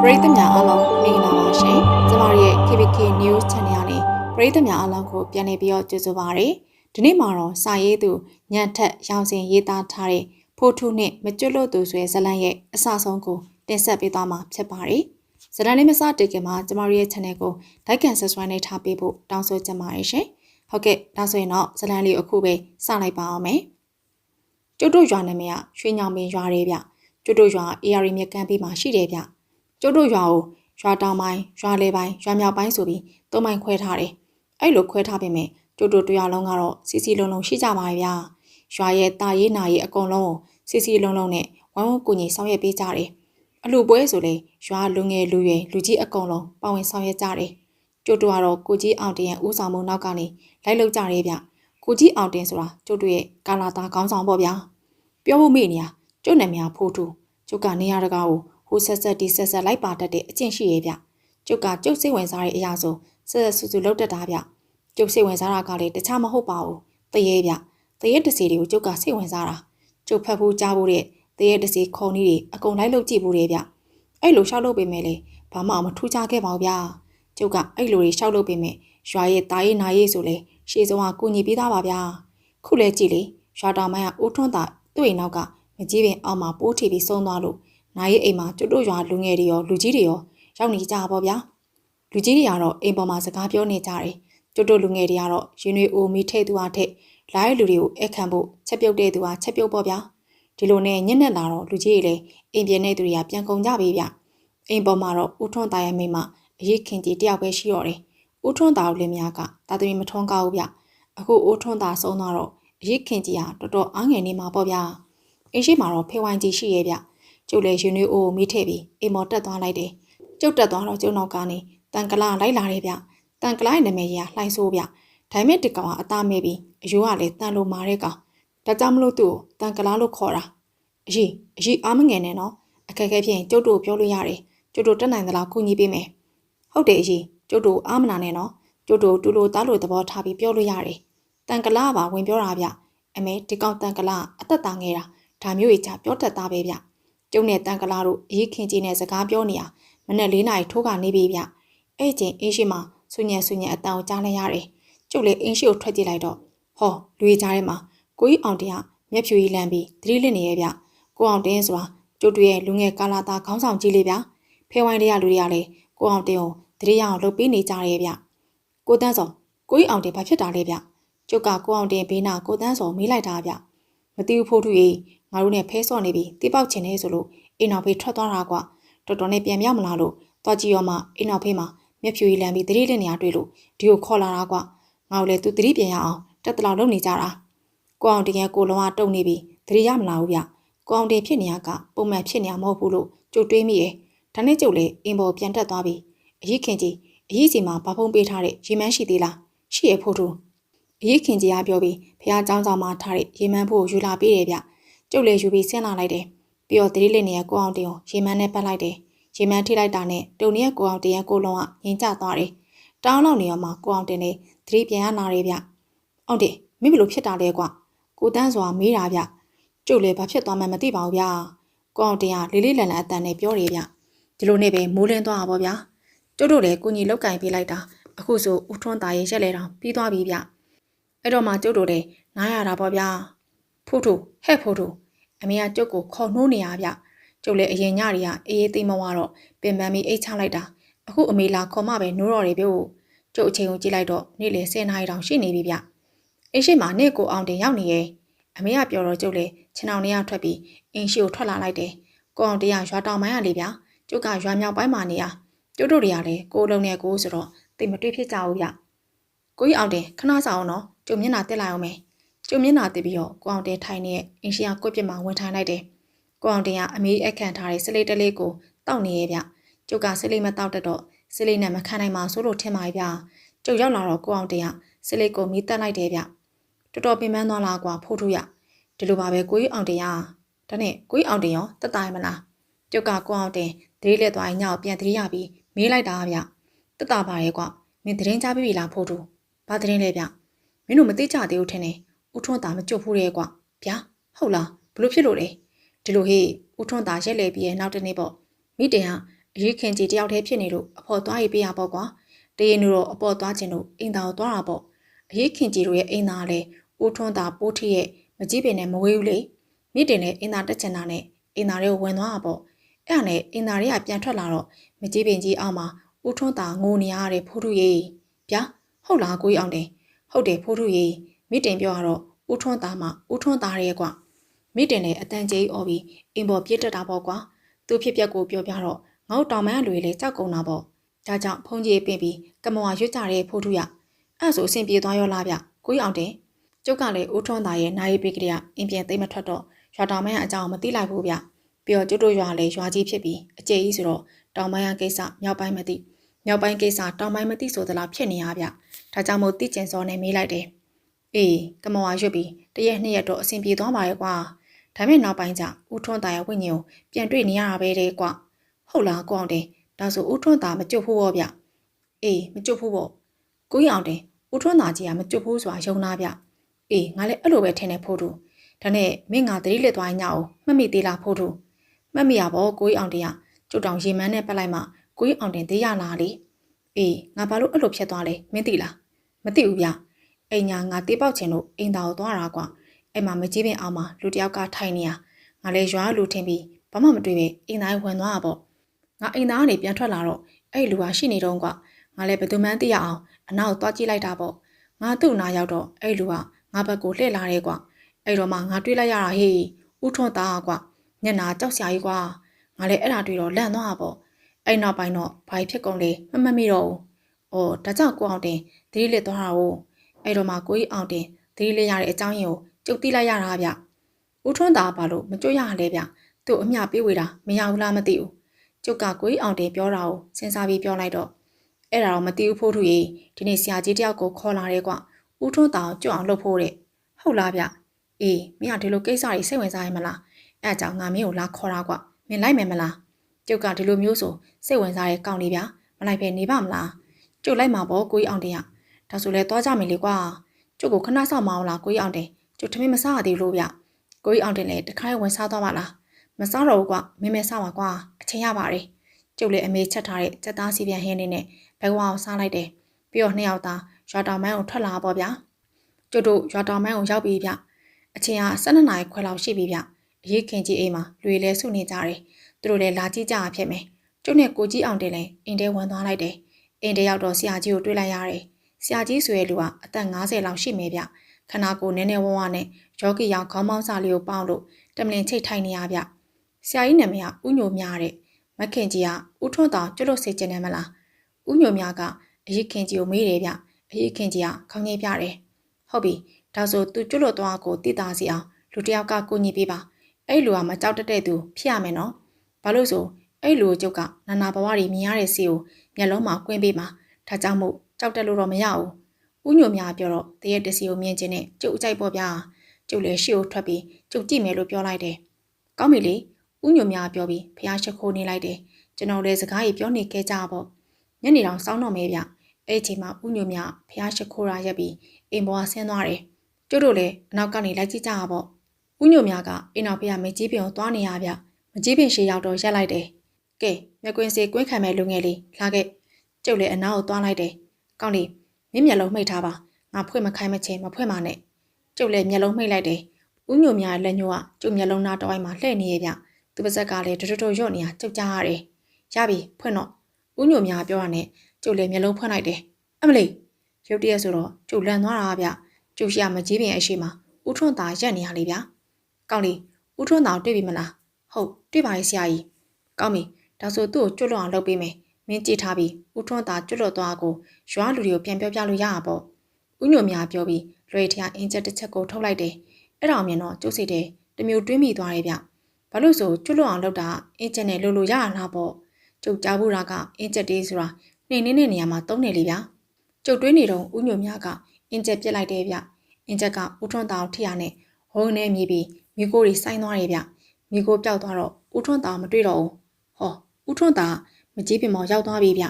ပရိသတ်များအားလုံးမင်္ဂလာပါရှင်။ကျမတို့ရဲ့ KBK News Channel ကနေပရိသတ်များအားလုံးကိုပြန်လည်ပြီးတော့ကြိုဆိုပါရစေ။ဒီနေ့မှာတော့စာရေးသူညံထက်ရောင်စင်ရေးသားထားတဲ့ဖိုးထုနှင့်မကျွတ်လို့သူဆိုတဲ့ဇာတ်လမ်းရဲ့အစဆုံးကိုတင်ဆက်ပေးသွားမှာဖြစ်ပါတယ်။ဇာတ်လမ်းလေးမစတင်ခင်မှာကျမတို့ရဲ့ channel ကို like and subscribe နဲ့ထားပေးဖို့တောင်းဆိုချင်ပါတယ်ရှင်။ဟုတ်ကဲ့ဒါဆိုရင်တော့ဇာတ်လမ်းလေးအခုပဲစလိုက်ပါအောင်မယ်။ကျွတ်တို့ရွာနာမည်ကရွှေညောင်ပင်ရွာလေးဗျ။ကျွတ်တို့ရွာ AR မြက်ကမ်းပေးမှာရှိတယ်ဗျ။ ကျွတ်တို့ရွာကိုရွာတောင်ပိုင်းရွာလေပိုင်းရွာမြောက်ပိုင်းဆိုပြီးသုံးပိုင်းခွဲထားတယ်။အဲ့လိုခွဲထားပေမဲ့ကျွတ်တို့တရားလုံးကတော့စီစီလုံးလုံးရှိကြပါရဲ့ဗျာ။ရွာရဲ့တာရေးနာရေးအကုန်လုံးကိုစီစီလုံးလုံးနဲ့ဝိုင်းဝန်းကူညီဆောင်ရွက်ပေးကြတယ်။အလူပွဲဆိုလေရွာလူငယ်လူရွယ်လူကြီးအကုန်လုံးပါဝင်ဆောင်ရွက်ကြတယ်။ကျွတ်တို့ကတော့ကိုကြီးအောင်တင်ရဲ့ဦးဆောင်မှုနောက်ကနေလိုက်လုပ်ကြတယ်ဗျ။ကိုကြီးအောင်တင်ဆိုတာကျွတ်တို့ရဲ့ကာလာတာခေါင်းဆောင်ပေါ့ဗျာ။ပြောဖို့မေ့နေရကျွတ်နာမည်ဖိုးထူကျွတ်ကနေရတကားကို ဟိုဆက်ဆက်ဒီဆက်ဆက်လိုက်ပါတတ်တဲ့အကျင့်ရှိရဲ့ဗျကျုပ်ကကျုပ်စိတ်ဝင်စားတဲ့အရာဆိုဆက်ဆက်ဆူဆူလုပ်တတ်တာဗျကျုပ်စိတ်ဝင်စားတာကလည်းတခြားမဟုတ်ပါဘူးတရေဗျတရေတစီတွေကိုကျုပ်ကစိတ်ဝင်စားတာကျုပ်ဖတ်ဖို့ကြားဖို့တဲ့တရေတစီခုံကြီးတွေအကုန်လိုက်လုပ်ကြည့်ဖို့တဲ့ဗျအဲ့လိုရှောက်လုပ်ပေမဲ့လေဘာမှမထူးခြားခဲ့ပါဘူးဗျကျုပ်ကအဲ့လိုတွေရှောက်လုပ်ပေမဲ့ရွာရဲ့တာရေးနာရေးဆိုလေရှေ့ဆုံးကကုညီပေးသားပါဗျခုလဲကြည့်လေရွာတော်မိုင်းကအိုးထွန်းတာသူ့အိမ်နောက်ကမကြီးပင်အောက်မှာပိုးထီပြီးဆုံးသွားလို့ နာရီအိမ်မှာကျွတ်တို့ရွာလူငယ်တွေရောလူကြီးတွေရောရောက်နေကြပါဗျာလူကြီးတွေကတော့အိမ်ပေါ်မှာစကားပြောနေကြတယ်ကျွတ်တို့လူငယ်တွေကတော့ရင်တွေအိုမီထဲ့သူအားထက်လာတဲ့လူတွေကိုအခန့်ဖို့ချက်ပြုတ်တဲ့သူအားချက်ပြုတ်ပေါ့ဗျာဒီလိုနဲ့ညက်နဲ့လာတော့လူကြီးတွေလည်းအိမ်ပြင်းတဲ့သူတွေကပြန်ကုန်ကြပြီဗျအိမ်ပေါ်မှာတော့ဦးထွန်းသားရဲ့မိမအရေးခင်ကြီးတယောက်ပဲရှိတော့တယ်ဦးထွန်းသားကိုလည်းများကတာသမီမထွန်းကောက်ဘူးဗျအခုဦးထွန်းသားဆုံးသွားတော့အရေးခင်ကြီးဟာတော်တော်အားငယ်နေမှာပေါ့ဗျာအိမ်ရှိမှာတော့ဖေဝိုင်းကြီးရှိရဲ့ဗျ ကျုပ်လည်းရင်တွေအိုးမိထည့်ပြီးအိမ်မော်တက်သွားလိုက်တယ်ကျုပ်တက်သွားတော့ကျုံနောက်ကနေတန်ကလာလိုက်လာတယ်ဗျတန်ကလာရဲ့နာမည်ကြီးကလှိုင်းဆိုးဗျဒါပေမဲ့တကောင်ကအသားမဲပြီးအယိုးကလည်းတန်လိုမာတဲ့ကောင်ဒါကြောင့်မလို့သူ့ကိုတန်ကလာလို့ခေါ်တာအကြီးအကြီးအားမငယ်နဲ့နော်အခက်အခဲဖြစ်ရင်ကျုပ်တို့ပြောလို့ရတယ်ကျုပ်တို့တက်နိုင်သလားကူညီပေးမယ်ဟုတ်တယ်အကြီးကျုပ်တို့အားမနာနဲ့နော်ကျုပ်တို့တူလိုသားလိုသဘောထားပြီးပြောလို့ရတယ်တန်ကလာပါဝင်ပြောတာဗျအမေဒီကောင်တန်ကလာအသက်တာငယ်တာဒါမျိုးကြီးချပြောတတ်တာပဲဗျ ကျုံနဲ့တန်ကလာတို့အရေးခင်ကြီးနဲ့စကားပြောနေရမနဲ့၄နာရီထိုးကနေပြီဗျအဲ့ချင်းအင်းရှိမှာဆူညံဆူညံအတန်ကိုကြားလိုက်ရတယ်ကျုပ်လည်းအင်းရှိကိုထွက်ကြည့်လိုက်တော့ဟောလူကြီးကြားထဲမှာကိုကြီးအောင်တင်ကမျက်ဖြူကြီးလန့်ပြီးသတိလစ်နေရဲ့ဗျကိုအောင်တင်ဆိုတာကျုပ်တို့ရဲ့လူငယ်ကာလာသားခေါင်းဆောင်ကြီးလေးဗျဖဲဝိုင်းတွေကလူတွေကလည်းကိုအောင်တင်ကိုသတိရအောင်လုပ်ပေးနေကြရဲ့ဗျကိုတန်းစောကိုကြီးအောင်တင်ဘာဖြစ်တာလဲဗျကျုပ်ကကိုအောင်တင်ဘေးနာကိုတန်းစောမေးလိုက်တာဗျမတိဘူးဖို့ထူကြီး ငါတို့နဲ့ဖဲစော့နေပြီတိပေါက်ချင်နေဆိုလို့အိမ်နောက်ဖေးထွက်သွားတာကွာတော်တော်နဲ့ပြန်မြောက်မလာလို့သွားကြည့်ရောမှအိမ်နောက်ဖေးမှာမျက်ဖြူကြီးလန်ပြီးတတိလက်နေရတွေ့လို့ဒီကိုခေါ်လာတာကွာငါတို့လည်းသူတတိပြန်ရအောင်တက်တလောက်လုပ်နေကြတာကိုအောင်တင်ရဲ့ကိုလုံးကတုံနေပြီတတိရမလာဘူးဗျကိုအောင်တင်ဖြစ်နေရကပုံမှန်ဖြစ်နေရမဟုတ်ဘူးလို့ကြုတ်တွေးမိရဲ့ဒါနဲ့ကြုတ်လေအင်ပေါ်ပြန်တက်သွားပြီအရေးခင်ကြီးအရေးစီမှာဘာဖုံးပေးထားတဲ့ရေမန်းရှိသေးလားရှိရဖို့ထူအရေးခင်ကြီးကပြောပြီးဖះเจ้าဆောင်မှာထားတဲ့ရေမန်းဖို့ယူလာပေးတယ်ဗျ ကျုပ်လည်းယူပြီးဆင်းလာလိုက်တယ်ပြီးတော့တတိလေးနေရကိုအောင်တင်ကိုရေမန်းနဲ့ပတ်လိုက်တယ်ရေမန်းထိလိုက်တာနဲ့တုံနေရကိုအောင်တင်ရကိုလုံးကငင်ကျသွားတယ်တောင်းလောက်နေရမှာကိုအောင်တင်နေတတိပြန်ရနာတယ်ဗျအောင်တင်မင်းဘလို့ဖြစ်တာလဲကွာကိုတန်းစွာမေးတာဗျကျုပ်လည်းဘာဖြစ်သွားမှမသိပါဘူးဗျကိုအောင်တင်ကလေးလေးလန်လန်အတန်နဲ့ပြောတယ်ဗျဒီလိုနဲ့ပဲမိုးလင်းသွားတာပေါ့ဗျာကျုပ်တို့လည်းကိုကြီးလောက်ကင်ပေးလိုက်တာအခုဆိုဦးထွန်းသားရဲ့ရက်လေတောင်ပြီးသွားပြီဗျအဲ့တော့မှကျုပ်တို့လည်းနားရတာပေါ့ဗျာဖို့ထုဟဲ့ဖို့ထု အမေကကျုပ်ကိုခေါ်နှိုးနေရဗျကျုပ်လည်းအရင်ညတွေကအေးအေးသိမ့်မဝတော့ပင်ပန်းပြီးအိတ်ချလိုက်တာအခုအမေလာခေါ်မှပဲနိုးတော်တွေပြုတ်ကျုပ်အချိန်ကိုကြည့်လိုက်တော့နေ့လေ10နာရီတောင်ရှိနေပြီဗျအိမ်ရှိမှာနေ့ကိုအောင်တင်ရောက်နေရဲ့အမေကပြောတော့ကျုပ်လည်းခြေနှောင်ထဲကထွက်ပြီးအင်းရှိကိုထွက်လာလိုက်တယ်ကိုအောင်တရားရွာတောင်ပိုင်းရလေဗျကျုပ်ကရွာမြောက်ပိုင်းမှာနေရကျုပ်တို့တွေကလည်းကိုလုံးနဲ့ကိုဆိုတော့တိတ်မတွေ့ဖြစ်ကြဘူးဗျကိုကြီးအောင်တင်ခဏဆောင်အောင်နော်ကျုံမျက်နှာတက်လိုက်အောင်မယ် ကျုံမျက်နှာတက်ပြီးတော့ကိုအောင်တင်ထိုင်နေတဲ့အင်ရှင်ကကွက်ပြစ်မှာဝင်ထိုင်လိုက်တယ်ကိုအောင်တင်ကအမေအခန့်ထားတဲ့စလိတ်တလေးကိုတောက်နေရဲ့ဗျကျုပ်ကစလိတ်မတောက်တတ်တော့စလိတ်နဲ့မခံနိုင်ပါဆိုလို့ထင်ပါရဲ့ဗျကျုပ်ရောက်လာတော့ကိုအောင်တင်ကစလိတ်ကိုမီးတက်လိုက်တယ်ဗျတော်တော်ပင်ပန်းသွားလားကွာဖိုးထူရဒီလိုပါပဲကိုကြီးအောင်တင်ရဒါနဲ့ကိုကြီးအောင်တင်ရောတက်တာရမလားကျုပ်ကကိုအောင်တင်ဒလေးလက်သွားရင်ညောက်ပြန်တတိရပြီးမေးလိုက်တာဗျတက်တာပါရဲ့ကွာမင်းသတင်းကြားပြီလားဖိုးထူဘာသတင်းလဲဗျမင်းတို့မသိကြသေးဘူးထင်တယ် ဦးထွန်းသားမကြွဖို့ရဲကွာဗျာဟုတ်လားဘလို့ဖြစ်လို့လဲဒီလိုဟေးဦးထွန်းသားရက်လေပြီးရဲ့နောက်တနေ့ပေါ့မိတင်ဟာအရေးခင်ကြီးတယောက်တည်းဖြစ်နေလို့အဖော်သွားရေးပေးရပေါ့ကွာတရင်တို့တော့အပေါ်သွားခြင်းလို့အိမ်သားကိုသွားတာပေါ့အရေးခင်ကြီးတို့ရဲ့အိမ်သားကလည်းအိုးထွန်းတာပိုးထရဲ့မကြီးပင်နဲ့မဝေးဘူးလေမြစ်တင်နဲ့အိမ်သားတက်ချင်တာနဲ့အိမ်သားတွေကိုဝင်သွားတာပေါ့အဲ့ဒါနဲ့အိမ်သားတွေကပြန်ထွက်လာတော့မကြီးပင်ကြီးအောက်မှာဦးထွန်းတာငိုနေရတဲ့ဖိုးထုရေးဗျာဟုတ်လားကိုကြီးအောင်တယ်ဟုတ်တယ်ဖိုးထုရေး မြစ်တင်ပြောရတော့ဦးထွန်းတာမှဦးထွန်းတာရဲ့ကွမြစ်တင်လည်းအတန်ကြီးអော်ပြီးအိမ်ပေါ်ပြစ်တက်တာပေါ့ကွာသူဖြစ်ပျက်ကိုပြောပြတော့ငေါ့တောင်မန်းလူတွေလည်းကြောက်ကုန်တာပေါ့ဒါကြောင့်ဖုန်ကြီးပင်ပြီးကမောရွတ်ကြတဲ့ဖိုးထုရအဲ့ဆိုအဆင်ပြေသွားရောလားဗျကိုကြီးအောင်တယ်ကျုပ်ကလည်းဦးထွန်းတာရဲ့နိုင်ပေးကြတဲ့အင်ပြန်သိမ့်မထွက်တော့ရွာတောင်မန်းအကြောင်းမသိလိုက်ဘူးဗျပြီးတော့ကျုပ်တို့ရွာလည်းရွာကြီးဖြစ်ပြီးအကျေကြီးဆိုတော့တောင်မန်းကိစ္စမြောက်ပိုင်းမသိမြောက်ပိုင်းကိစ္စတောင်ပိုင်းမသိဆိုသလားဖြစ်နေရဗျဒါကြောင့်မို့တိကျင်စောနဲ့မေးလိုက်တယ် အေးကမောရွတ်ပြီးတရက်နှစ်ရက်တော့အဆင်ပြေသွားပါရဲ့ကွာဒါမဲ့နောက်ပိုင်းကျဦးထွန်းတာရဲ့ဝိညာဉ်ကိုပြန်တွေ့နေရတာပဲတဲ့ကွဟုတ်လားကိုအောင်တယ်ဒါဆိုဦးထွန်းတာမကြွဖို့ပေါ့ဗျအေးမကြွဖို့ပေါ့ကိုကြီးအောင်တယ်ဦးထွန်းတာကြီးကမကြွဖို့ဆိုတာယုံနာဗျအေးငါလည်းအဲ့လိုပဲထင်နေဖို့တူဒါနဲ့မင်းငါတတိလက်သွားညအောင်မှတ်မိသေးလားဖို့တူမှတ်မိရပေါ့ကိုကြီးအောင်တယ်ကကျုပ်တောင်ရေမန်းနဲ့ပတ်လိုက်မှကိုကြီးအောင်တင်သေးရလားလေအေးငါဘာလို့အဲ့လိုဖြစ်သွားလဲမင်းသိလားမသိဘူးဗျ အိမ်ညာငါတေးပေါက်ချင်လို့အိမ်သားကိုသွားတာကွာအဲ့မှာမကြီးပင်အောင်မှာလူတယောက်ကထိုင်နေရငါလည်းရွာလူထင်ပြီးဘာမှမတွေ့ပဲအိမ်သားဝင်သွားတာပေါ့ငါအိမ်သားကနေပြန်ထွက်လာတော့အဲ့လူကရှိနေတော့ကွာငါလည်းဘယ်သူမှန်းသိရအောင်အနောက်သွားကြည့်လိုက်တာပေါ့ငါသူ့နာရောက်တော့အဲ့လူကငါဘက်ကိုလှည့်လာတယ်ကွာအဲ့တော့မှငါတွေးလိုက်ရတာဟေးဥထွန်းသားကွာညနာကြောက်စရာကြီးကွာငါလည်းအဲ့ဒါတွေ့တော့လန့်သွားတာပေါ့အဲ့နောက်ပိုင်းတော့ဘာဖြစ်ကုန်လဲမမမိတော့ဘူး။အော်ဒါကြောင့်ကိုအောင်တင်သတိလစ်သွားတာကို အဲ့တော့မှကိုကြီးအောင်တင်သတိလစ်ရတဲ့အကြောင်းရင်းကိုကြုတ်တိလိုက်ရတာဗျ။ဦးထွန်းသားဘာလို့မကြွရလဲဗျ။သူ့အမျှပေးဝေတာမရဘူးလားမသိဘူး။ကျုပ်ကကိုကြီးအောင်တင်ပြောတာကိုစဉ်းစားပြီးပြောလိုက်တော့အဲ့ဒါတော့မသိဘူးဖို့ထူရေဒီနေ့ဆရာကြီးတယောက်ကိုခေါ်လာတယ်ကွ။ဦးထွန်းသားကိုကြွအောင်လှုပ်ဖို့တဲ့။ဟုတ်လားဗျ။အေးမင်းကဒီလိုကိစ္စတွေစိတ်ဝင်စားရမလား။အဲ့အကြောင်းငါမင်းကိုလာခေါ်တာကွ။မင်းလိုက်မယ်မလား။ကျုပ်ကဒီလိုမျိုးဆိုစိတ်ဝင်စားတဲ့ကောင်းလေးဗျာမလိုက်ပဲနေပါမလားကျုပ်လိုက်မှာပေါ့ကိုကြီးအောင်တင်ရ ဒါဆိုလဲသွားကြမယ်လေကွာကျုပ်ကိုခဏစောင့်မအောင်လားကိုကြီးအောင်တင်ကျုပ်ထမင်းမစားရသေးလို့ဗျကိုကြီးအောင်တင်လည်းတခါဝင်စားသွားပါလားမစားတော့ဘူးကွာမင်းမဲစားပါကွာအချင်းရပါတယ်ကျုပ်လည်းအမေချက်ထားတဲ့စက်သားစီပြန်ဟင်းနေနဲ့ဘဲဝါကိုစားလိုက်တယ်ပြီးတော့နှစ်ယောက်သားရွာတောင်မိုင်းကိုထွက်လာပေါ့ဗျာကျုပ်တို့ရွာတောင်မိုင်းကိုရောက်ပြီဗျအချင်းက12နာရီခွဲလောက်ရှိပြီဗျအရေးခင်ကြီးအိမ်မှာလူတွေလည်းစုနေကြတယ်သူတို့လည်းလာကြည့်ကြရဖြစ်မယ်ကျုပ်နဲ့ကိုကြီးအောင်တင်လည်းအင်းတဲဝင်သွားလိုက်တယ်။အင်းတဲရောက်တော့ဆရာကြီးကိုတွေ့လိုက်ရတယ်။ ဆရာကြီးဆိုရဲ့လူကအသက်50လောက်ရှိမယ်ဗျ။ခနာကိုနည်းနည်းဝဝနဲ့ယောဂီရောင်ခေါင်းပေါင်းစာလေးကိုပေါင်းလို့တမလင်ချိတ်ထိုင်နေရဗျ။ဆရာကြီးနာမည်ကဥညိုများတဲ့မခင်ကြီးကဥထွန်းတောင်ကျွတ်လို့စေချင်တယ်မလား။ဥညိုများကအရေးခင်ကြီးကိုမေးတယ်ဗျ။အရေးခင်ကြီးကခေါင်းငိပြတယ်။ဟုတ်ပြီ။ဒါဆိုသူကျွတ်လို့သွားကိုတည်တာစီအောင်လူတယောက်ကကိုညီပေးပါ။အဲ့လူကမကြောက်တတ်တဲ့သူဖြစ်ရမယ်နော်။ဘာလို့ဆိုအဲ့လိုကျုပ်ကနာနာဘဝတွေမြင်ရတဲ့စီကိုမျက်လုံးမှာကွင်းပေးမှာဒါကြောင့်မို့ ကြောက်တက်လို့တော့မရဘူးဥညိုများပြောတော့တရက်တစီကိုမြင်ချင်းနဲ့ကျုပ်အကြိုက်ပေါ့ဗျာကျုပ်လည်းရှေ့ကိုထွက်ပြီးကျုပ်ကြည့်မယ်လို့ပြောလိုက်တယ်ကောင်းပြီလေဥညိုများပြောပြီးဖះရှိခိုးနေလိုက်တယ်ကျွန်တော်လည်းစကားကြီးပြောနေခဲ့ကြပေါ့ညနေတောင်စောင်းတော့မဲဗျအဲ့အချိန်မှာဥညိုများဖះရှိခိုးရာရက်ပြီးအိမ်ပေါ်ဆင်းသွားတယ်ကျုပ်တို့လည်းအနောက်ကနေလိုက်ကြည့်ကြပါပေါ့ဥညိုများကအိမ်နောက်ဖះမေကြီးပြုံသွားနေရဗျမကြီးပင်ရှေရောက်တော့ရက်လိုက်တယ်ကဲမြက်ကွင်းစေကွင်းခံမဲ့လူငယ်လေးလာခဲ့ကျုပ်လည်းအနားကိုသွားလိုက်တယ် ကောင်းလီမင်းမျက်လုံးမှိတ်ထားပါငါဖွင့်မခိုင်းမချင်းမဖွင့်ပါနဲ့ကျုပ်လည်းမျက်လုံးမှိတ်လိုက်တယ်ဥညိုများလက်ညှိုးကကျုပ်မျက်လုံးသားတစ်ဝိုက်မှာလှည့်နေရဲ့ဗျသူပါဇက်ကလည်းတွတ်တွတ်ရော့နေတာကျုပ်ကြားရတယ်ရပြီဖွင့်တော့ဥညိုများပြောတာနဲ့ကျုပ်လည်းမျက်လုံးဖွင့်လိုက်တယ်အမလေးရုတ်တရက်ဆိုတော့ကျုပ်လန်သွားတာဗျကျုပ်ရမကြီးပင်အရှိမှာဥထွန်းသားရက်နေရလေဗျကောင်းလီဥထွန်းသားတွေ့ပြီမလားဟုတ်တွေ့ပါရဲ့ဆရာကြီးကောင်းပြီဒါဆိုသူ့ကိုကျွတ်လွတ်အောင်လုပ်ပေးမယ် မင်းကြည့်ထားပြီးဦးထွန်းသာကျွတ်လွတ်သွားကိုရွာလူတွေကိုပြန်ပြောပြလို့ရတာပေါ့ဦးညိုများပြောပြီးလွေထရအင်ဂျက်တစ်ချက်ကိုထုတ်လိုက်တယ်အဲ့ဒါအမြင်တော့ကျုပ်စိတ်တဲ့တမျိုးတွင်းမိသွားတယ်ဗျဘာလို့ဆိုကျွတ်လွတ်အောင်လုပ်တာအင်ဂျက်နဲ့လိုလိုရတာလားပေါ့ကျုပ်ကြားဘူးတာကအင်ဂျက်တေးဆိုတာနှိမ်နေတဲ့နေရာမှာတုံးနေလေဗျကျုပ်တွင်းနေတော့ဦးညိုများကအင်ဂျက်ပြစ်လိုက်တယ်ဗျအင်ဂျက်ကဦးထွန်းသာကိုထိရနဲ့ဟိုးနေမြေပြီးမိကိုတွေစိုင်းသွားတယ်ဗျမိကိုပျောက်သွားတော့ဦးထွန်းသာမတွေ့တော့ဘူးဟောဦးထွန်းသာ မကြီးပင်မောရောက်သွားပြီဗျ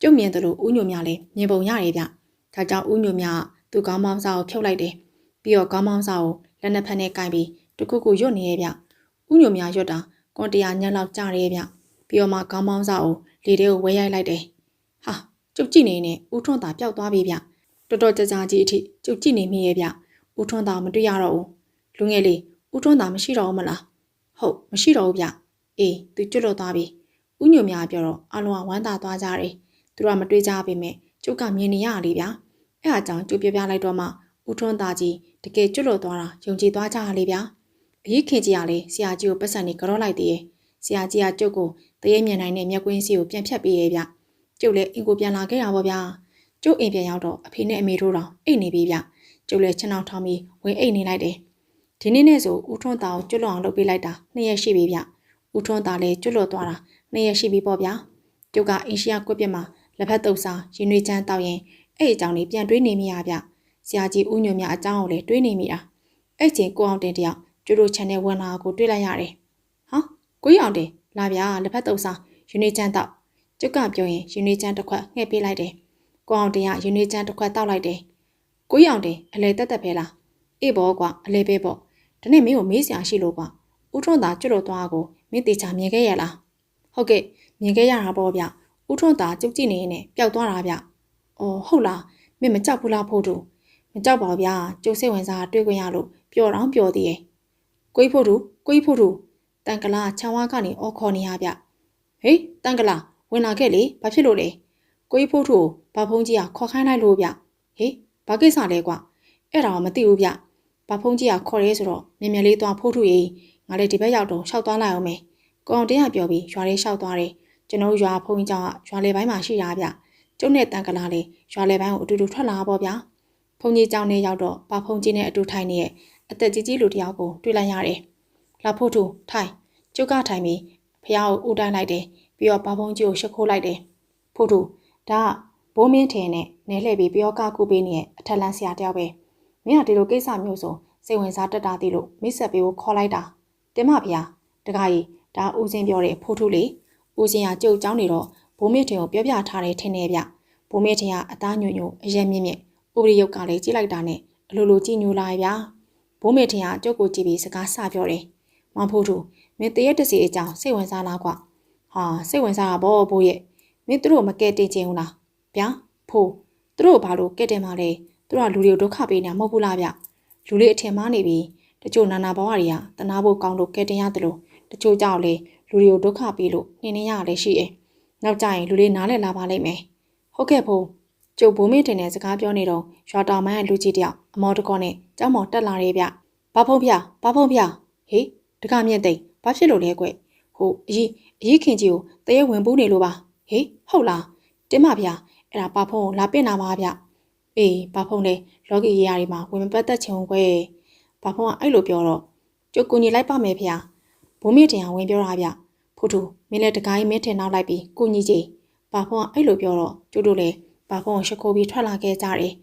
ကျုပ်မြင်တယ်လို့ဦးညိုမြလည်းမြင်ပုံရတယ်ဗျဒါကြောင့်ဦးညိုမြသူ့ကောင်းမောင်းစားကိုဖြုတ်လိုက်တယ်ပြီးတော့ကောင်းမောင်းစားကိုလက်နှစ်ဖက်နဲ့ကင်ပြီးတခုခုရွတ်နေရဲ့ဗျဦးညိုမြရွတ်တာကွန်တရာညက်လောက်ကြားရဲဗျပြီးတော့မှခေါင်းပေါင်းစာကိုလေထဲကိုဝဲရိုက်လိုက်တယ်ဟာကျုပ်ကြည့်နေနေဦးထွန်းသာပျောက်သွားပြီဗျတော်တော်ကြာကြာကြီးအထိကျုပ်ကြည့်နေမိရဲ့ဗျဦးထွန်းသာမတွေ့ရတော့ဘူးလူငယ်လေးဦးထွန်းသာမရှိတော့ဘူးမလားဟုတ်မရှိတော့ဘူးဗျအေးသူကျွတ်လွတ်သွားပြီ ဦးညိုများပြောတော့အလုံးကဝမ်းသာသွားကြတယ်သူတို့ကမတွေ့ကြပေမဲ့ကျုပ်ကမြင်နေရလေဗျအဲ့အကြောင်းကျုပ်ပြပြလိုက်တော့မှဦးထွန်းသာကြီးတကယ်ကျွတ်လွတ်သွားတာယုံကြည်သွားကြရလေဗျအရေးခင်ကြီးကလည်းဆရာကြီးကိုပတ်စံနေကြောလိုက်သေးရဲ့ဆရာကြီးကကျုပ်ကိုတရေမြင်နိုင်တဲ့မျက်ကွင်းစီကိုပြန်ဖြတ်ပေးရဲ့ဗျကျုပ်လည်းအင်ကိုပြန်လာခဲ့တာပေါ့ဗျာကျုပ်အိမ်ပြန်ရောက်တော့အဖေနဲ့အမေတို့တော့အိတ်နေပြီဗျကျုပ်လည်းချက်နောက်ထောင်းပြီးဝင်အိတ်နေလိုက်တယ်ဒီနေ့နဲ့ဆိုဦးထွန်းသားကိုကျွတ်လွတ်အောင်လုပ်ပေးလိုက်တာနှစ်ရက်ရှိပြီဗျဦးထွန်းသားလည်းကျွတ်လွတ်သွားတာ နှစ်ရက်ရှိပြီပေါ့ဗျာကျုပ်ကအင်ရှီယာကွက်ပြစ်မှာလက်ဖက်တုပ်စားရင်နွေချမ်းတောက်ရင်အဲ့အကြောင်းလေးပြန်တွေးနေမိရဗျဆရာကြီးဦးညွန့်မြအကြောင်းကိုလည်းတွေးနေမိတာအဲ့ချိန်ကိုအောင်တင်တယောက်ကျတို့ channel ဝင်လာကိုတွေ့လိုက်ရတယ်ဟာကိုကြီးအောင်တင်လာဗျာလက်ဖက်တုပ်စားရင်နွေချမ်းတောက်ကျုပ်ကပြောရင်ရင်နွေချမ်းတစ်ခွက်ငှဲ့ပေးလိုက်တယ်ကိုအောင်တင်ကရင်နွေချမ်းတစ်ခွက်တောက်လိုက်တယ်ကိုကြီးအောင်တင်အလဲတက်တက်ပဲလားအေးဘောကွာအလဲပဲပေါ့ဒီနေ့မင်းကိုမေးစရာရှိလို့ကွာဦးထွန်းသာကျွတ်လို့သွားကိုမင်းတေချာမြင်ခဲ့ရလား ဟုတ်ကဲ့မြင်ခဲ့ရတာပေါ့ဗျဦးထွန်းသာကျုပ်ကြည့်နေရင်ပျောက်သွားတာဗျအော်ဟုတ်လားမင်းမကြောက်ဘူးလားဖို့တူမကြောက်ပါဘူးဗျာကျုပ်စိတ်ဝင်စားတွေ့ခွင့်ရလို့ပျော်တော့ပျော်သေးရဲ့ကိုကြီးဖို့တူကိုကြီးဖို့တူတန်ကလာချောင်းဝါကနေအော်ခေါ်နေရဗျဟေးတန်ကလာဝင်လာခဲ့လေဘာဖြစ်လို့လဲကိုကြီးဖို့တူဘာဖုံးကြီးကခေါ်ခိုင်းလိုက်လို့ဗျဟေးဘာကိစ္စလဲကွာအဲ့ဒါမသိဘူးဗျဘာဖုံးကြီးကခေါ်ရဲဆိုတော့မြင်မြင်လေးသွားဖို့တူရေးငါလည်းဒီဘက်ရောက်တော့ရှောက်သွားလိုက်အောင်မယ် ကိုအောင်တင်းကပြောပြီးရွာလေးရှောက်သွားတယ်ကျွန်တော်ရွာဖုံးကြီးကြောင့်ရွာလေပိုင်းမှာရှိတာဗျကျုပ်နဲ့တန်ကလာလေးရွာလေပိုင်းကိုအတူတူထွက်လာပါဗျာဖုန်ကြီးကြောင်နဲ့ရောက်တော့ပါဖုန်ကြီးနဲ့အတူထိုင်နေရဲ့အသက်ကြီးကြီးလူတယောက်ကိုတွေ့လိုက်ရတယ်လာဖို့သူထိုင်ကျုပ်ကထိုင်ပြီးဖះကိုဦးတိုင်းလိုက်တယ်ပြီးတော့ပါဖုန်ကြီးကိုရှ िख ိုးလိုက်တယ်ဖို့သူဒါကဘိုးမင်းထင်နဲ့နဲလှည့်ပြီးပြောကကူပေးနေရဲ့အထက်လန်းဆရာတယောက်ပဲမင်းကဒီလိုကိစ္စမျိုးဆိုစိတ်ဝင်စားတက်တာသိလို့မိတ်ဆက်ပေးဖို့ခေါ်လိုက်တာတင်မဖះတခါကြီး ဒါဦးစင်းပြောတဲ့ဖိုးထုလေးဦးစင်းကကြုတ်ကြောင်းနေတော့ဘိုးမြင့်ထင်ကိုပြောပြထားတယ်ထင်တယ်ဗျဘိုးမြင့်ထင်ကအသားညွန့်ညွန့်အရက်မြင့်မြင့်ဥပဒေရုပ်ကလည်းကြည့်လိုက်တာနဲ့အလိုလိုကြည့်ညိုလာရဲ့ဗျာဘိုးမြင့်ထင်ကကြုတ်ကိုကြည့်ပြီးစကားဆပြောတယ်မောင်ဖိုးထုမင်းတရက်တစီအကြောင်းစိတ်ဝင်စားလားကွဟာစိတ်ဝင်စားတာဗောဘိုးရဲ့မင်းတို့မကဲတင်ချင်ဘူးလားဗျာဖိုးတို့ဘာလို့ကဲတင်မှာလဲတို့ကလူတွေကိုဒုက္ခပေးနေတာမဟုတ်ဘူးလားဗျလူတွေအထင်မှားနေပြီးတချို့နာနာဘဝတွေကတနာဖို့ကောင်းလို့ကဲတင်ရတယ်လို့ တချို့ကြောက်လေလူတွေကိုဒုက္ခပေးလို့နှင်းနေရလည်းရှိတယ်နောက်ကြရင်လူလေးနားလည်လာပါလိမ့်မယ်ဟုတ်ကဲ့ဖို့ကျုပ်ဘိုးမင်းတင်တဲ့စကားပြောနေတော့ရွာတော်မန်းရဲ့လူကြီးတယောက်အမော်တကောနဲ့ကျောင်းမော်တက်လာတယ်ဗျဘာဖုံးဖျားဘာဖုံးဖျားဟေးတကမြင့်သိမ့်ဘာဖြစ်လို့လဲကွဟိုအကြီးအကြီးခင်ကြီးကိုတရေဝင်ပူးနေလို့ပါဟေးဟုတ်လားတင်းမဗျာအဲ့ဒါဘာဖုံးကိုလာပင့်နာပါဗျအေးဘာဖုံးလဲလော်ဂီရီယာတွေမှာဝင်မပတ်သက်ချင်ဘူးကွဘာဖုံးကအဲ့လိုပြောတော့ကျုပ်ကူညီလိုက်ပါမယ်ဗျ ဘိုးမင်းတင်ကဝင်ပြောတာဗျဖိုးသူမင်းလည်းတကိုင်းမင်းထင်နောက်လိုက်ပြီးကိုညီကြီးဘာဖုံးကအဲ့လိုပြောတော့ကျုပ်တို့လည်းဘာဖုံးကိုရှ िख ိုးပြီးထွက်လာခဲ့ကြတယ်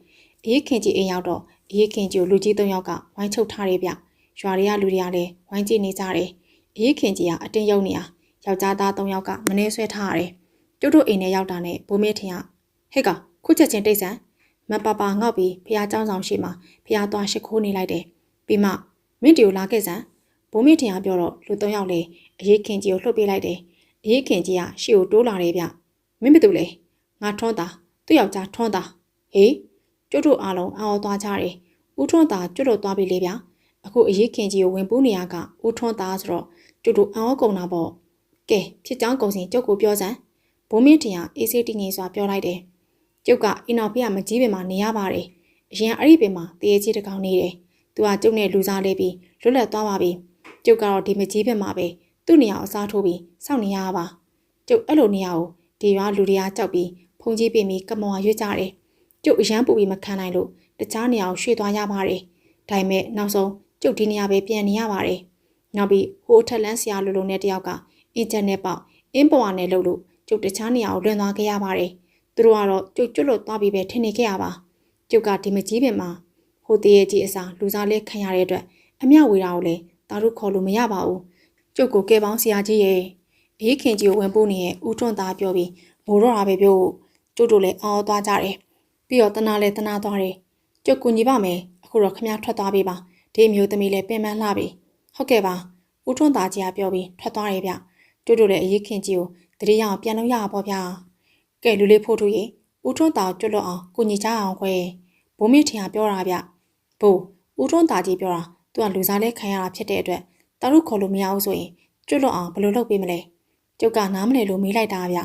အရေးခင်ကြီးအိမ်ရောက်တော့အရေးခင်ကြီးကိုလူကြီး၃ယောက်ကဝိုင်းချုပ်ထားတယ်ဗျရွာတွေကလူတွေကလည်းဝိုင်းကြည့်နေကြတယ်အရေးခင်ကြီးကအတင်းယုံနေတာယောက်ျားသား၃ယောက်ကမနှဲဆွဲထားရတယ်ကျုပ်တို့အိမ်ထဲရောက်တာနဲ့ဘိုးမင်းထင်ကဟဲ့ကခုချက်ချင်းတိတ်ဆန်မပပငေါ့ပြီးဖះเจ้าဆောင်ရှိမှဖះသွားရှ िख ိုးနေလိုက်တယ်ပြီးမှမင်းတီကိုလာခဲ့စမ်း ဘိုးမင်းထင်ကပြောတော့လူ၃ယောက်လေအရေးခင်ကြီးကိုလှုပ်ပေးလိုက်တယ်အရေးခင်ကြီးကရှေ့ကိုတိုးလာတယ်ဗျမင်းဘယ်သူလဲငါထွန်းတာသူ့ယောက်ျားထွန်းတာဟေးကျွတ်တို့အားလုံးအော်သွားကြတယ်ဦးထွန်းတာကျွတ်တို့သွားပြီလေဗျအခုအရေးခင်ကြီးကိုဝင်ပူးနေရကဦးထွန်းတာဆိုတော့ကျွတ်တို့အော်ကုန်တာပေါ့ကဲဖြစ်ကြောင်းကုန်စင်ကျုပ်ကိုပြောစမ်းဘိုးမင်းထင်ကအေးစေးတင်းငယ်စွာပြောလိုက်တယ်ကျုပ်ကအင်းတော်ဖေကမကြီးပင်မှာနေရပါတယ်အရင်အဲ့ဒီပင်မှာတရေကြီးတစ်ကောင်နေတယ်သူကကျုပ်နဲ့လူစားလေးပြီးလွတ်လပ်သွားပါပြီ ကျုပ်ကတော့ဒီမကြီးပင်မှာပဲသူ့နေရာအစားထိုးပြီးစောင့်နေရပါကျုပ်အဲ့လိုနေရာကိုဒီရွာလူတွေကကြောက်ပြီးဖုန်ကြီးပြင်ပြီးကမော်ရွတ်ကြတယ်ကျုပ်အရန်ပူပြီးမခံနိုင်လို့တခြားနေရာကိုရွှေ့သွားရပါတယ်ဒါပေမဲ့နောက်ဆုံးကျုပ်ဒီနေရာပဲပြန်နေရပါတယ်နောက်ပြီးဟိုထက်လန်းဆရာလိုလိုနဲ့တယောက်ကအင်ဂျင်နဲ့ပေါက်အင်းပွားနဲ့လှုပ်လို့ကျုပ်တခြားနေရာကိုလွန်သွားခဲ့ရပါတယ်သူတို့ကတော့ကျုပ်ကျွတ်လွတ်သွားပြီးပဲထင်နေခဲ့ရပါကျုပ်ကဒီမကြီးပင်မှာဟိုတရေကြီးအစားလူစားလေးခံရတဲ့အတွက်အမျှဝေတာကိုလည်း တာတို့ခေါ်လို့မရပါဘူးကျုပ်ကိုကဲပေါင်းဆရာကြီးရဲ့အေးခင်ကြီးကိုဝင်ပို့နေရဲ့ဦးထွန်းသားပြောပြီးမိုးတော့တာပဲပြောကျုပ်တို့လည်းအော်သွားကြတယ်ပြီးတော့တနာလည်းတနာသွားတယ်ကျုပ်ကူညီပါမယ်အခုတော့ခမထွက်သွားပြီပါဒီမျိုးသမီးလည်းပင်ပန်းလှပြီဟုတ်ကဲ့ပါဦးထွန်းသားကြီးကပြောပြီးထွက်သွားတယ်ဗျကျုပ်တို့လည်းအရေးခင်ကြီးကိုတတိယအောင်ပြန်လို့ရပါပေါ့ဗျာကဲလူလေးဖို့ထူရေဦးထွန်းတာကျွတ်လွတ်အောင်ကိုညီကြအောင်ခွဲဘိုးမင်းထင်ကပြောတာဗျဘိုးဦးထွန်းတာကြီးပြောတာ သူကလူစားလဲခံရတာဖြစ်တဲ့အတွက်တာတို့ခေါ်လို့မရဘူးဆိုရင်ကျွတ်လွတ်အောင်ဘယ်လိုလုပ်ပေးမလဲကျုပ်ကနားမလည်လို့မေးလိုက်တာဗျ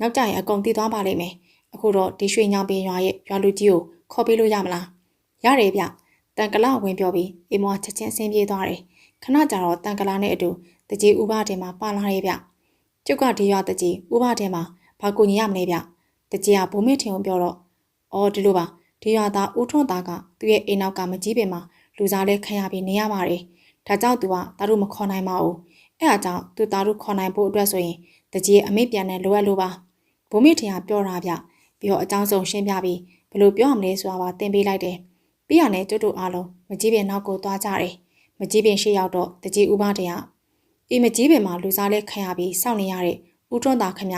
နောက်ကြရင်အကုန်တည်သွားပါလိမ့်မယ်အခုတော့ဒီရွှေညောင်ပင်ရွာရဲ့ရွာလူကြီးကိုခေါ်ပေးလို့ရမလားရတယ်ဗျတန်ကလာဝင်ပြောပြီးအိမ်မောချက်ချင်းဆင်းပြေးသွားတယ်ခဏကြာတော့တန်ကလာနဲ့အတူတကြီးဥပတင်မှာပါလာရဲ့ဗျကျုပ်ကဒီရွာတကြီးဥပတင်မှာဘာကူညီရမလဲဗျတကြီးကဘုံမင်းထင်ကိုပြောတော့အော်ဒီလိုပါဒီရွာသားဦးထွန်းသားကသူ့ရဲ့အိမ်နောက်ကမကြီးပင်မှာ လူစားလဲခံရပြီးနေရပါတယ်ဒါကြောင့်သူကတာတို့မခေါ်နိုင်ပါဘူးအဲ့ဒါကြောင့်သူတာတို့ခေါ်နိုင်ဖို့အတွက်ဆိုရင်တကြီးအမိပြန်နဲ့လိုအပ်လို့ပါဘုံမင်းထင်ကပြောတာဗျပြီးတော့အကြောင်းစုံရှင်းပြပြီးဘယ်လိုပြောရမလဲဆိုတာပါသင်ပေးလိုက်တယ်ပြီးရနဲ့ကျွတ်တို့အားလုံးမကြီးပင်နောက်ကိုသွားကြတယ်မကြီးပင်ရှေ့ရောက်တော့တကြီးဥပဒေကအေးမကြီးပင်မှာလူစားလဲခံရပြီးစောင့်နေရတဲ့ဦးထွန်းသားခမ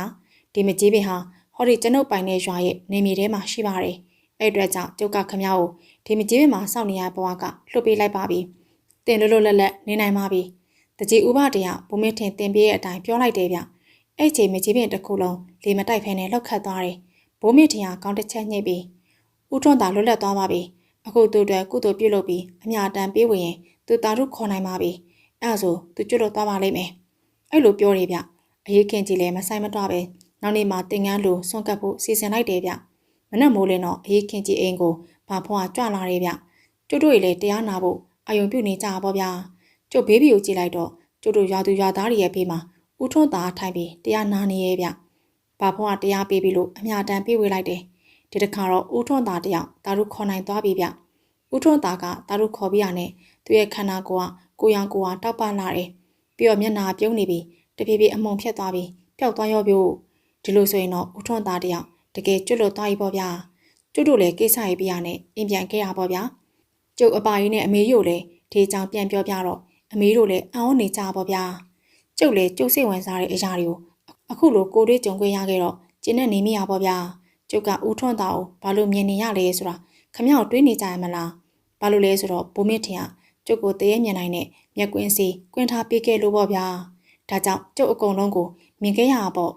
ဒီမကြီးပင်ဟာဟောဒီကျွန်ုပ်ပိုင်တဲ့ရွာရဲ့နေမြေထဲမှာရှိပါတယ်အဲ့အတွက်ကြောင့်ကျုပ်ကခမကို ဒီမကြီးပင်မှာစောင့်နေရဘဝကလှုပ်ပေးလိုက်ပါပြီတင်လွတ်လွတ်လပ်လပ်နေနိုင်ပါပြီတကြီးဥပဒေကဘုံမင်းထင်တင်ပြရဲ့အတိုင်းပြောလိုက်တယ်ဗျအဲ့ချိန်မကြီးပင်တစ်ခုလုံးလေမတိုက်ဖဲနဲ့လှုပ်ခတ်သွားတယ်ဘိုးမင်းထင်ကကောင်းတစ်ချက်ညှိပြီးဦးထွန်းသာလွတ်လပ်သွားပါပြီအခုသူ့အတွက်ကုသိုလ်ပြုလုပ်ပြီးအမြတမ်းပေးဝင်ရင်သူတာတို့ခေါ်နိုင်ပါပြီအဲ့ဒါဆိုသူကျွတ်လို့သွားပါလိမ့်မယ်အဲ့လိုပြောရဗျအရေးခင်ကြီးလည်းမဆိုင်မတော့ပဲနောက်နေ့မှတင်ငန်းလိုဆွန့်ကပ်ဖို့စီစဉ်လိုက်တယ်ဗျမနက်မိုးလင်းတော့အရေးခင်ကြီးအိမ်ကို ဘာဖွားကြွလာတယ်ဗျကျွတ်တို့တွေလည်းတရားနာဖို့အယုံပြုနေကြပါဗျာကျုပ်ဘေးဘီကိုကြည့်လိုက်တော့ကျွတ်တို့ရွာသူရွာသားတွေရဲ့ဘေးမှာဦးထွန်းသားထိုင်ပြီးတရားနာနေရဲ့ဗျဘာဖွားတရားပေးပြီးလို့အမြတမ်းပေးဝေလိုက်တယ်ဒီတစ်ခါတော့ဦးထွန်းသားတယောက်တာတို့ခေါ်နိုင်သွားပြီဗျဦးထွန်းသားကတာတို့ခေါ်ပြရနဲ့သူ့ရဲ့ခန္ဓာကိုယ်ကကိုရောင်ကိုဟာတောက်ပလာတယ်ပြီးတော့မျက်နာပြုံးနေပြီးတဖြည်းဖြည်းအမုံဖြတ်သွားပြီးပျောက်သွားရောပြို့ဒီလိုဆိုရင်တော့ဦးထွန်းသားတယောက်တကယ်ကျွတ်လွတ်သွားပြီပေါ့ဗျာ ကျွတ်တို့လည်းကိစ္စရေးပြရနဲ့အင်ပြန်ခဲ့ရပေါ့ဗျာကျုပ်အပါကြီးနဲ့အမေတို့လည်းဒီကြောင်ပြန်ပြောပြတော့အမေတို့လည်းအောင်းနေကြပေါ့ဗျာကျုပ်လည်းကျုပ်စိတ်ဝင်စားတဲ့အရာတွေကိုအခုလိုကိုတွေးကြုံခွင့်ရခဲ့တော့ကျင်းနဲ့နေမိရပေါ့ဗျာကျုပ်ကဦးထွန်းသားကိုဘာလို့မြင်နေရလဲဆိုတာခမောက်တွေးနေကြရမလားဘာလို့လဲဆိုတော့ဘိုးမစ်ထင်ကကျုပ်ကိုတရေမြင်နိုင်တဲ့မျက်ကွင်းစီကွင်းထားပေးခဲ့လို့ပေါ့ဗျာဒါကြောင့်ကျုပ်အကုန်လုံးကိုမြင်ခဲ့ရပါပေါ့